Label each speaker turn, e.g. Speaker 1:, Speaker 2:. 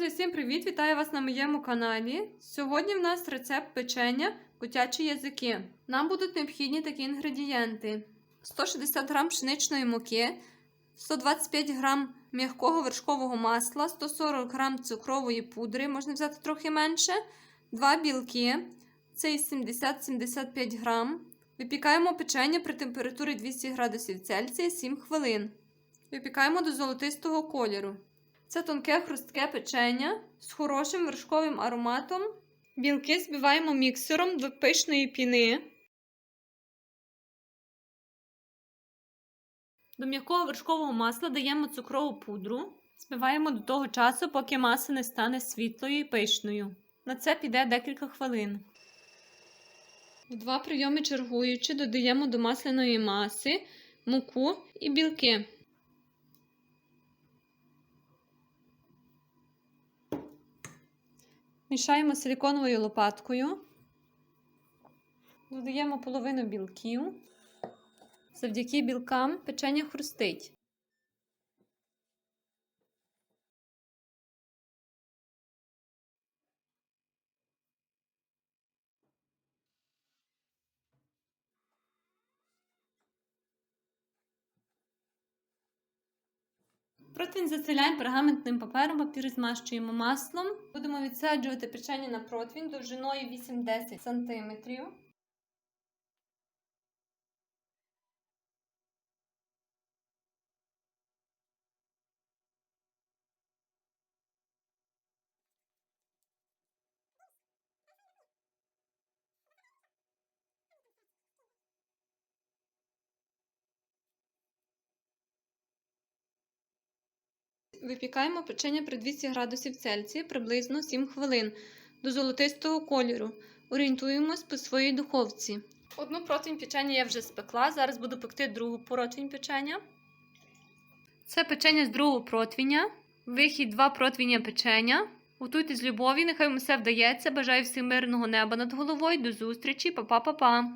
Speaker 1: Друзі, всім привіт! Вітаю вас на моєму каналі. Сьогодні в нас рецепт печення котячі язики. Нам будуть необхідні такі інгредієнти: 160 г пшеничної муки, 125 г м'якого вершкового масла, 140 г цукрової пудри, можна взяти трохи менше, 2 білки, це 70-75 г. Випікаємо печення при температурі 200 градусів Цельсія 7 хвилин. Випікаємо до золотистого кольору. Це тонке хрустке печення з хорошим вершковим ароматом. Білки збиваємо міксером до пишної піни. До м'якого вершкового масла даємо цукрову пудру. Збиваємо до того часу, поки маса не стане світлою і пишною. На це піде декілька хвилин. В два прийоми чергуючи, додаємо до масляної маси муку і білки. Мішаємо силіконовою лопаткою. Додаємо половину білків. Завдяки білкам печення хрустить. Противень застеляємо пергаментним папером, папір змащуємо маслом. Будемо відсаджувати печення на противень довжиною 8-10 см. Випікаємо печення при 200 градусів Цельсія приблизно 7 хвилин до золотистого кольору. Орієнтуємось по своїй духовці. Одну противень печення я вже спекла. Зараз буду пекти другу противень печення. Це печення з другого противня. Вихід два противня печення. Готуйте з любов'ю, нехай вам все вдається. Бажаю всім мирного неба над головою. До зустрічі, Па-па-па-па!